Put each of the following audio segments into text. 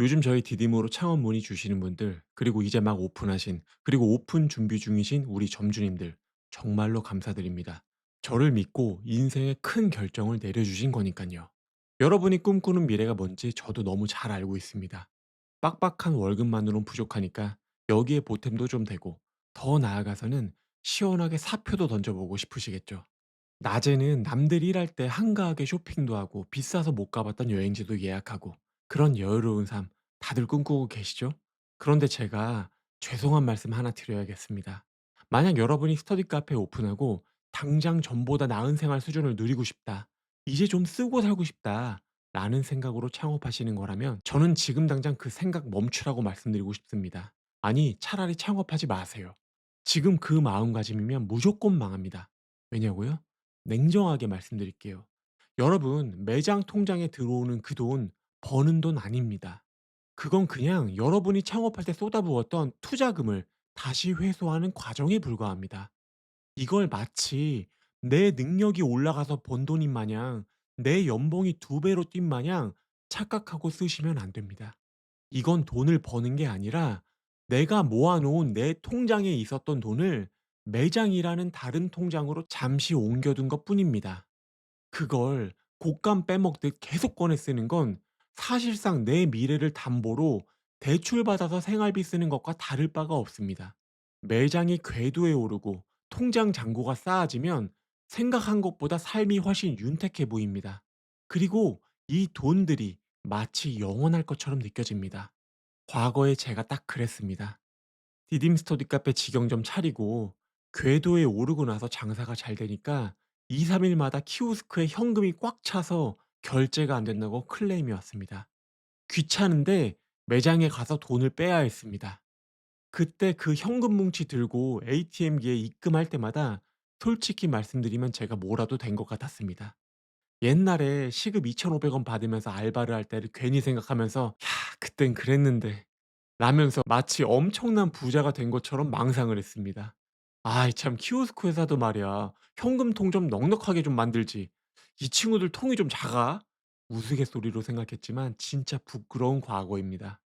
요즘 저희 디딤으로 창업 문의 주시는 분들, 그리고 이제 막 오픈하신, 그리고 오픈 준비 중이신 우리 점주님들, 정말로 감사드립니다. 저를 믿고 인생의 큰 결정을 내려주신 거니까요. 여러분이 꿈꾸는 미래가 뭔지 저도 너무 잘 알고 있습니다. 빡빡한 월급만으론 부족하니까 여기에 보탬도 좀 되고, 더 나아가서는 시원하게 사표도 던져보고 싶으시겠죠. 낮에는 남들이 일할 때 한가하게 쇼핑도 하고 비싸서 못 가봤던 여행지도 예약하고 그런 여유로운 삶 다들 꿈꾸고 계시죠? 그런데 제가 죄송한 말씀 하나 드려야겠습니다. 만약 여러분이 스터디 카페 오픈하고 당장 전보다 나은 생활 수준을 누리고 싶다. 이제 좀 쓰고 살고 싶다. 라는 생각으로 창업하시는 거라면 저는 지금 당장 그 생각 멈추라고 말씀드리고 싶습니다. 아니, 차라리 창업하지 마세요. 지금 그 마음가짐이면 무조건 망합니다. 왜냐고요? 냉정하게 말씀드릴게요. 여러분, 매장 통장에 들어오는 그 돈, 버는 돈 아닙니다. 그건 그냥 여러분이 창업할 때 쏟아부었던 투자금을 다시 회수하는 과정에 불과합니다. 이걸 마치 내 능력이 올라가서 번 돈인 마냥 내 연봉이 두 배로 뛴 마냥 착각하고 쓰시면 안 됩니다. 이건 돈을 버는 게 아니라 내가 모아 놓은 내 통장에 있었던 돈을 매장이라는 다른 통장으로 잠시 옮겨둔 것 뿐입니다. 그걸 곶감 빼먹듯 계속 꺼내 쓰는 건 사실상 내 미래를 담보로 대출받아서 생활비 쓰는 것과 다를 바가 없습니다. 매장이 궤도에 오르고 통장 잔고가 쌓아지면 생각한 것보다 삶이 훨씬 윤택해 보입니다. 그리고 이 돈들이 마치 영원할 것처럼 느껴집니다. 과거에 제가 딱 그랬습니다. 디딤 스터디 카페 직영 점 차리고 궤도에 오르고 나서 장사가 잘 되니까 2-3 일마다 키오스크에 현금이 꽉 차서 결제가 안 된다고 클레임이 왔습니다. 귀찮은데 매장에 가서 돈을 빼야 했습니다. 그때 그 현금 뭉치 들고 ATM기에 입금할 때마다 솔직히 말씀드리면 제가 뭐라도 된 것 같았습니다. 옛날에 시급 2,500원 받으면서 알바를 할 때를 괜히 생각하면서 '야 그땐 그랬는데.' 라면서 마치 엄청난 부자가 된 것처럼 망상을 했습니다. 아이 참 키오스크 회사도 말이야. 현금 통 좀 넉넉하게 좀 만들지. 이 친구들 통이 좀 작아? 우스갯소리로 생각했지만 진짜 부끄러운 과거입니다.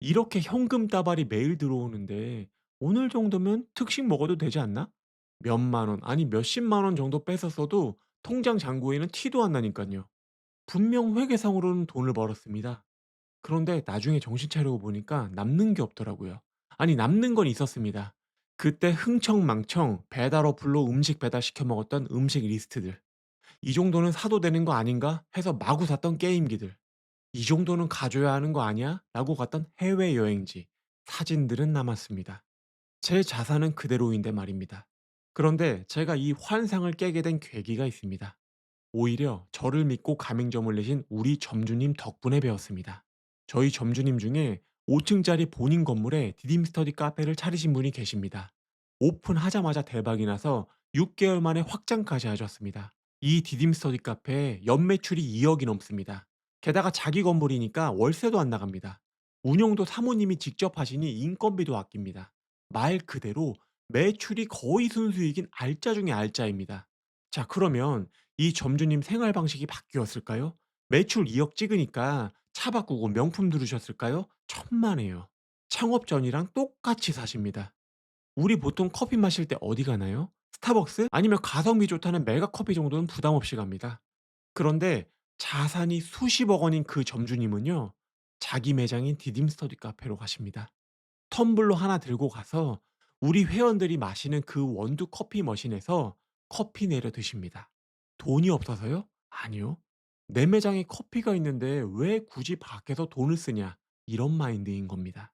이렇게 현금 따발이 매일 들어오는데 오늘 정도면 특식 먹어도 되지 않나? 몇만 원, 아니 몇십만 원 정도 뺏었어도 통장 잔고에는 티도 안 나니깐요. 분명 회계상으로는 돈을 벌었습니다. 그런데 나중에 정신 차리고 보니까 남는 게 없더라고요. 아니 남는 건 있었습니다. 그때 흥청망청 배달 어플로 음식 배달시켜 먹었던 음식 리스트들. ' 이 정도는 사도 되는 거 아닌가?' 해서 마구 샀던 게임기들. '이 정도는 가져야 하는 거 아니야?' 라고 갔던 해외여행지. 사진들은 남았습니다. 제 자산은 그대로인데 말입니다. 그런데 제가 이 환상을 깨게 된 계기가 있습니다. 오히려 저를 믿고 가맹점을 내신 우리 점주님 덕분에 배웠습니다. 저희 점주님 중에 5층짜리 본인 건물에 디딤 스터디 카페를 차리신 분이 계십니다. 오픈하자마자 대박이 나서 6개월 만에 확장까지 하셨습니다. 이 디딤 스터디 카페 연매출이 2억이 넘습니다. 게다가 자기 건물이니까 월세도 안 나갑니다. 운영도 사모님이 직접 하시니 인건비도 아낍니다. 말 그대로 매출이 거의 순수익인 알짜 중에 알짜입니다. 자, 그러면 이 점주님 생활 방식이 바뀌었을까요? 매출 2억 찍으니까 차 바꾸고 명품 들으셨을까요? 천만에요. 창업 전이랑 똑같이 사십니다. 우리 보통 커피 마실 때 어디 가나요? 스타벅스? 아니면 가성비 좋다는 메가커피 정도는 부담 없이 갑니다. 그런데 자산이 수십억 원인 그 점주님은요. 자기 매장인 디딤 스터디 카페로 가십니다. 텀블러 하나 들고 가서 우리 회원들이 마시는 그 원두 커피 머신에서 커피 내려 드십니다. 돈이 없어서요? 아니요. 내 매장에 커피가 있는데 왜 굳이 밖에서 돈을 쓰냐? 이런 마인드인 겁니다.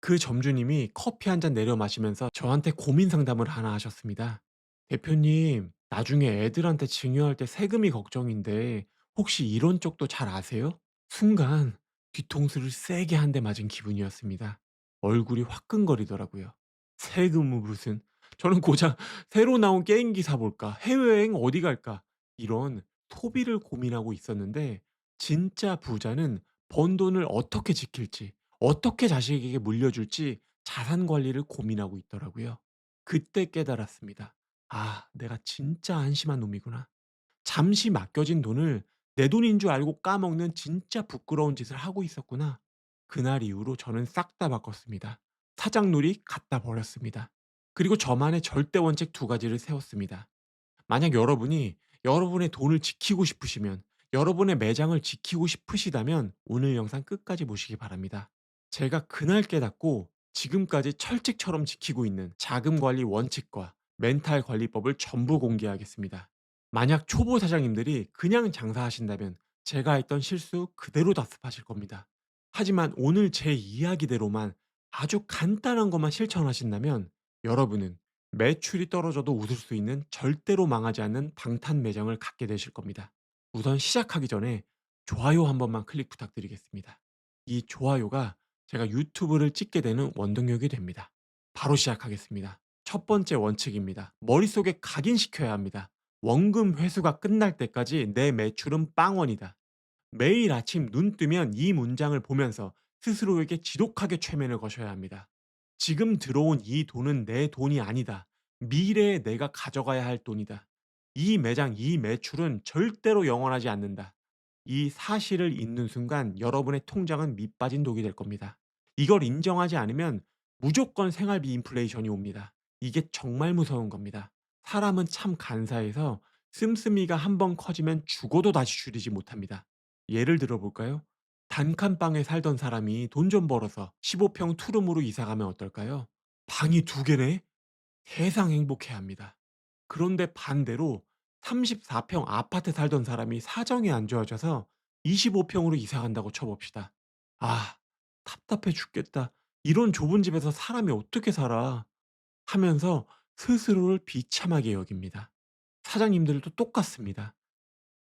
그 점주님이 커피 한 잔 내려 마시면서 저한테 고민 상담을 하나 하셨습니다. " 대표님, 나중에 애들한테 증여할 때 세금이 걱정인데 혹시 이런 쪽도 잘 아세요?" 순간 뒤통수를 세게 한 대 맞은 기분이었습니다. 얼굴이 화끈거리더라고요. 세금은 무슨. 저는 고작 '새로 나온 게임기 사 볼까? 해외여행 어디 갈까?' 이런 소비를 고민하고 있었는데 진짜 부자는 번 돈을 어떻게 지킬지 어떻게 자식에게 물려줄지 자산 관리를 고민하고 있더라고요. 그때 깨달았습니다. ' 아 내가 진짜 한심한 놈이구나. 잠시 맡겨진 돈을 내 돈인 줄 알고 까먹는 진짜 부끄러운 짓을 하고 있었구나.' 그날 이후로 저는 싹 다 바꿨습니다. 사장놀이 갖다 버렸습니다. 그리고 저만의 절대 원칙 두 가지를 세웠습니다. 만약 여러분이 여러분의 돈을 지키고 싶으시면 여러분의 매장을 지키고 싶으시다면 오늘 영상 끝까지 보시기 바랍니다. 제가 그날 깨닫고 지금까지 철칙처럼 지키고 있는 자금 관리 원칙과 멘탈 관리법을 전부 공개하겠습니다. 만약 초보 사장님들이 그냥 장사하신다면 제가 했던 실수 그대로 답습하실 겁니다. 하지만 오늘 제 이야기대로만 아주 간단한 것만 실천하신다면 여러분은 매출이 떨어져도 웃을 수 있는 절대로 망하지 않는 방탄 매장을 갖게 되실 겁니다. 우선 시작하기 전에 좋아요 한 번만 클릭 부탁드리겠습니다. 이 좋아요가 제가 유튜브를 찍게 되는 원동력이 됩니다. 바로 시작하겠습니다. 첫 번째 원칙입니다. 머릿속에 각인시켜야 합니다. 원금 회수가 끝날 때까지 내 매출은 빵원이다. 매일 아침 눈 뜨면 이 문장을 보면서 스스로에게 지독하게 최면을 거셔야 합니다. 지금 들어온 이 돈은 내 돈이 아니다. 미래에 내가 가져가야 할 돈이다. 이 매장, 이 매출은 절대로 영원하지 않는다. 이 사실을 잊는 순간 여러분의 통장은 밑빠진 독이 될 겁니다. 이걸 인정하지 않으면 무조건 생활비 인플레이션이 옵니다. 이게 정말 무서운 겁니다. 사람은 참 간사해서 씀씀이가 한 번 커지면 죽어도 다시 줄이지 못합니다. 예를 들어 볼까요? 단칸방에 살던 사람이 돈 좀 벌어서 15평 투룸으로 이사 가면 어떨까요? 방이 두 개네? 세상 행복해 합니다. 그런데 반대로 34평 아파트 살던 사람이 사정이 안 좋아져서 25평으로 이사 간다고 쳐봅시다. 아, 답답해 죽겠다. 이런 좁은 집에서 사람이 어떻게 살아? 하면서 스스로를 비참하게 여깁니다. 사장님들도 똑같습니다.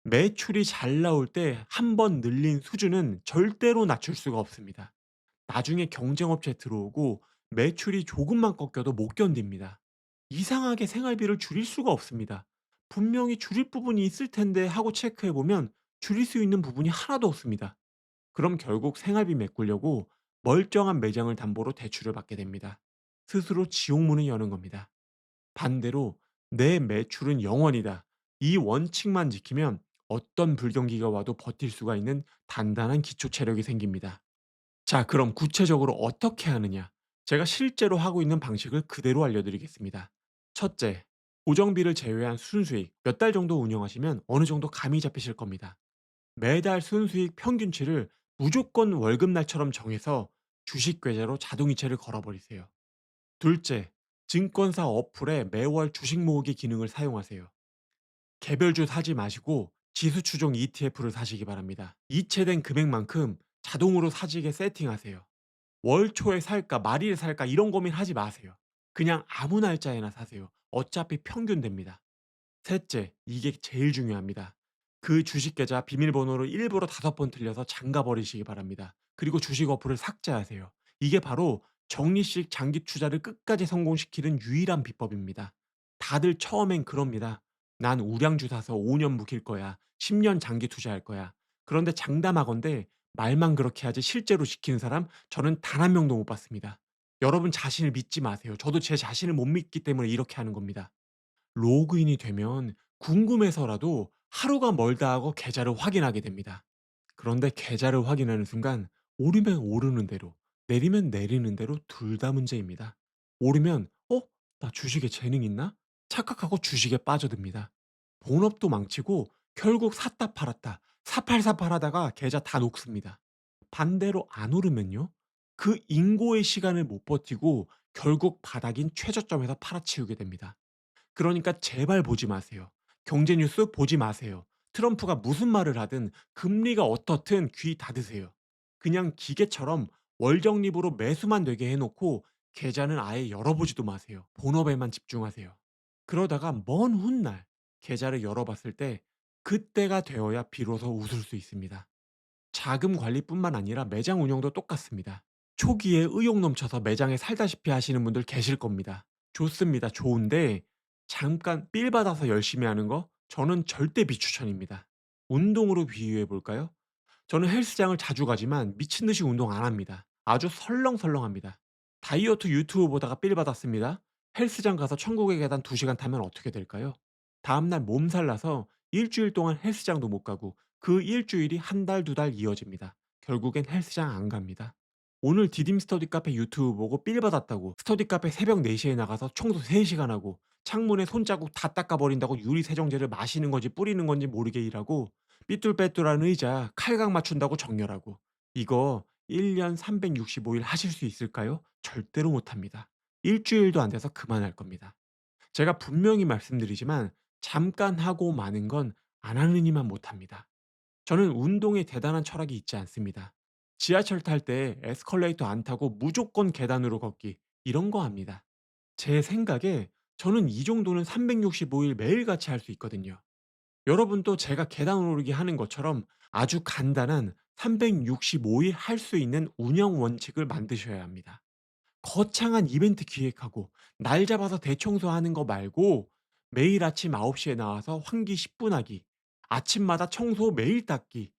매출이 잘 나올 때 한 번 늘린 수준은 절대로 낮출 수가 없습니다. 나중에 경쟁업체 들어오고 매출이 조금만 꺾여도 못 견딥니다. 이상하게 생활비를 줄일 수가 없습니다. 분명히 줄일 부분이 있을 텐데 하고 체크해 보면 줄일 수 있는 부분이 하나도 없습니다. 그럼 결국 생활비 메꾸려고 멀쩡한 매장을 담보로 대출을 받게 됩니다. 스스로 지옥문을 여는 겁니다. 반대로 "내 매출은 영원이다." 이 원칙만 지키면 어떤 불경기가 와도 버틸 수가 있는 단단한 기초 체력이 생깁니다. 자, 그럼 구체적으로 어떻게 하느냐? 제가 실제로 하고 있는 방식을 그대로 알려드리겠습니다. 첫째, 고정비를 제외한 순수익 몇 달 정도 운영하시면 어느 정도 감이 잡히실 겁니다. 매달 순수익 평균치를 무조건 월급날처럼 정해서 주식 계좌로 자동이체를 걸어버리세요. 둘째, 증권사 어플에 매월 주식 모으기 기능을 사용하세요. 개별주 사지 마시고 지수 추종 ETF를 사시기 바랍니다. 이체된 금액만큼 자동으로 사지게 세팅하세요. 월 초에 살까 말일에 살까 이런 고민하지 마세요. 그냥 아무 날짜에나 사세요. 어차피 평균 됩니다. 셋째, 이게 제일 중요합니다. 그 주식 계좌 비밀번호를 일부러 다섯 번 틀려서 잠가 버리시기 바랍니다. 그리고 주식 어플을 삭제하세요. 이게 바로 정리식 장기 투자를 끝까지 성공시키는 유일한 비법입니다. 다들 처음엔 그럽니다. "난 우량주 사서 5년 묵힐 거야. 10년 장기 투자할 거야." 그런데 장담하건대 말만 그렇게 하지 실제로 지키는 사람 저는 단 한 명도 못 봤습니다. 여러분 자신을 믿지 마세요. 저도 제 자신을 못 믿기 때문에 이렇게 하는 겁니다. 로그인이 되면 궁금해서라도 하루가 멀다 하고 계좌를 확인하게 됩니다. 그런데 계좌를 확인하는 순간 오르면 오르는 대로 내리면 내리는 대로 둘 다 문제입니다. 오르면 '어? 나 주식에 재능 있나?' 착각하고 주식에 빠져듭니다. 본업도 망치고 결국 샀다 팔았다 사팔사팔 하다가 계좌 다 녹습니다. 반대로 안 오르면요? 그 인고의 시간을 못 버티고 결국 바닥인 최저점에서 팔아치우게 됩니다. 그러니까 제발 보지 마세요. 경제 뉴스 보지 마세요. 트럼프가 무슨 말을 하든 금리가 어떻든 귀 닫으세요. 그냥 기계처럼 월적립으로 매수만 되게 해 놓고 계좌는 아예 열어보지도 마세요. 본업에만 집중하세요. 그러다가 먼 훗날 계좌를 열어봤을 때 그때가 되어야 비로소 웃을 수 있습니다. 자금 관리뿐만 아니라 매장 운영도 똑같습니다. 초기에 의욕 넘쳐서 매장에 살다시피 하시는 분들 계실 겁니다. 좋습니다. 좋은데 잠깐 삘 받아서 열심히 하는 거 저는 절대 비추천입니다. 운동으로 비유해 볼까요? 저는 헬스장을 자주 가지만 미친 듯이 운동 안 합니다. 아주 설렁설렁합니다. 다이어트 유튜브 보다가 삘 받았습니다. 헬스장 가서 천국의 계단 2 시간 타면 어떻게 될까요? 다음날 몸살 나서 일 주일 동안 헬스장도 못 가고 그 일 주일이 한 달, 두 달 이어집니다. 결국엔 헬스장 안 갑니다. 오늘 디딤 스터디 카페 유튜브 보고 삘 받았다고 스터디 카페 새벽 4 시에 나가서 청소 3 시간 하고 창문에 손자국 다 닦아 버린다고 유리 세정제를 마시는 건지 뿌리는 건지 모르게 일하고 삐뚤빼뚤한 의자 칼각 맞춘다고 정렬하고 이거 1년 365일 하실 수 있을까요? 절대로 못합니다. 일 주일도 안 돼서 그만할 겁니다. 제가 분명히 말씀드리지만 잠깐 하고 마는 건 안 하는 이만 못합니다. 저는 운동에 대단한 철학이 있지 않습니다. 지하철 탈 때 에스컬레이터 안 타고 무조건 계단으로 걷기 이런 거 합니다. 제 생각에 저는 이 정도는 365일 매일같이 할 수 있거든요. 여러분도 제가 계단 오르기 하는 것처럼 아주 간단한 365일 할 수 있는 운영 원칙을 만드셔야 합니다. 거창한 이벤트 기획하고 날 잡아서 대청소하는 거 말고 매일 아침 9 시에 나와서 환기 10분 하기, 아침마다 청소 매일 닦기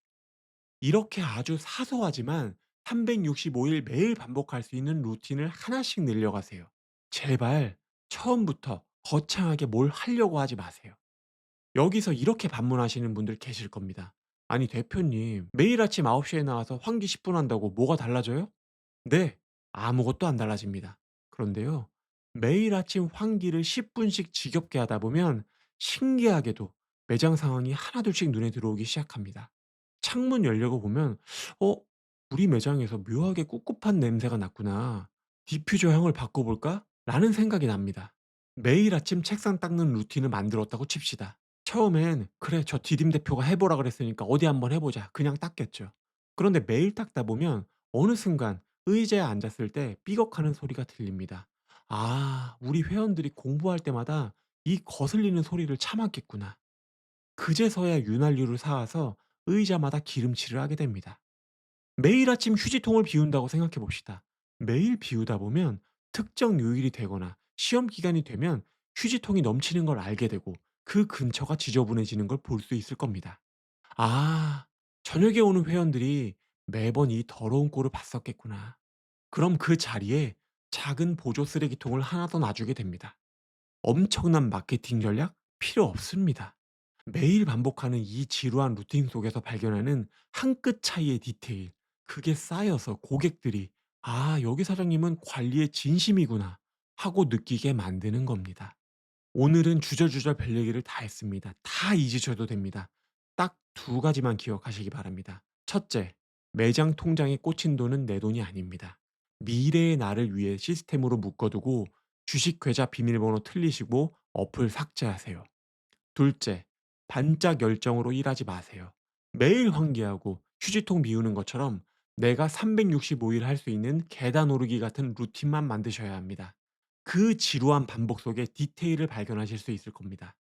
이렇게 아주 사소하지만 365일 매일 반복할 수 있는 루틴을 하나씩 늘려가세요. 제발 처음부터 거창하게 뭘 하려고 하지 마세요. 여기서 이렇게 반문하시는 분들 계실 겁니다. "아니 대표님 매일 아침 9 시에 나와서 환기 10분 한다고 뭐가 달라져요?" 네. 아무것도 안 달라집니다. 그런데요. 매일 아침 환기를 10 분씩 지겹게 하다 보면 신기하게도 매장 상황이 하나둘씩 눈에 들어오기 시작합니다. 창문 열려고 보면 '어 우리 매장에서 묘하게 꿉꿉한 냄새가 났구나. 디퓨저 향을 바꿔 볼까?' 라는 생각이 납니다. 매일 아침 책상 닦는 루틴을 만들었다고 칩시다. 처음엔 '그래 저 디딤 대표가 해 보라 그랬으니까 어디 한번 해 보자.' 그냥 닦겠죠. 그런데 매일 닦다 보면 어느 순간 의자에 앉았을 때 삐걱하는 소리가 들립니다. '아 우리 회원들이 공부할 때마다 이 거슬리는 소리를 참았겠구나.' 그제서야 윤활유를 사 와서 의자마다 기름칠을 하게 됩니다. 매일 아침 휴지통을 비운다고 생각해 봅시다. 매일 비우다 보면 특정 요일이 되거나 시험 기간이 되면 휴지통이 넘치는 걸 알게 되고 그 근처가 지저분해지는 걸 볼 수 있을 겁니다. '아 저녁에 오는 회원들이 매번 이 더러운 꼴을 봤었겠구나.' 그럼 그 자리에 작은 보조 쓰레기통을 하나 더 놔주게 됩니다. 엄청난 마케팅 전략 필요 없습니다. 매일 반복하는 이 지루한 루틴 속에서 발견하는 한 끗 차이의 디테일, 그게 쌓여서 고객들이 '아 여기 사장님은 관리에 진심이구나.' 하고 느끼게 만드는 겁니다. 오늘은 주절주절 별 얘기를 다 했습니다. 다 잊으셔도 됩니다. 딱 두 가지만 기억하시기 바랍니다. 첫째, 매장 통장에 꽂힌 돈은 내 돈이 아닙니다. 미래의 나를 위해 시스템으로 묶어두고 주식 계좌 비밀번호 틀리시고 어플 삭제하세요. 둘째, 반짝 열정으로 일하지 마세요. 매일 환기하고 휴지통 비우는 것처럼 내가 365일 할 수 있는 계단 오르기 같은 루틴만 만드셔야 합니다. 그 지루한 반복 속에 디테일을 발견하실 수 있을 겁니다.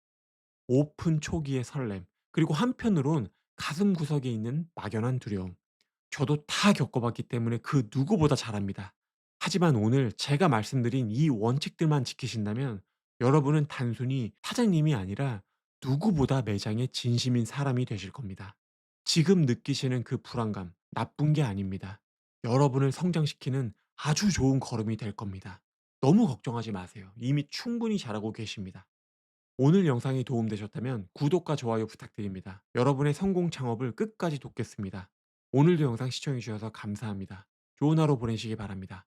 오픈 초기의 설렘, 그리고 한편으론 가슴 구석에 있는 막연한 두려움. 저도 다 겪어봤기 때문에 그 누구보다 잘 압니다. 하지만 오늘 제가 말씀드린 이 원칙들만 지키신다면 여러분은 단순히 사장님이 아니라 누구보다 매장에 진심인 사람이 되실 겁니다. 지금 느끼시는 그 불안감, 나쁜 게 아닙니다. 여러분을 성장시키는 아주 좋은 걸음이 될 겁니다. 너무 걱정하지 마세요. 이미 충분히 잘하고 계십니다. 오늘 영상이 도움되셨다면 구독과 좋아요 부탁드립니다. 여러분의 성공 창업을 끝까지 돕겠습니다. 오늘도 영상 시청해 주셔서 감사합니다. 좋은 하루 보내시기 바랍니다.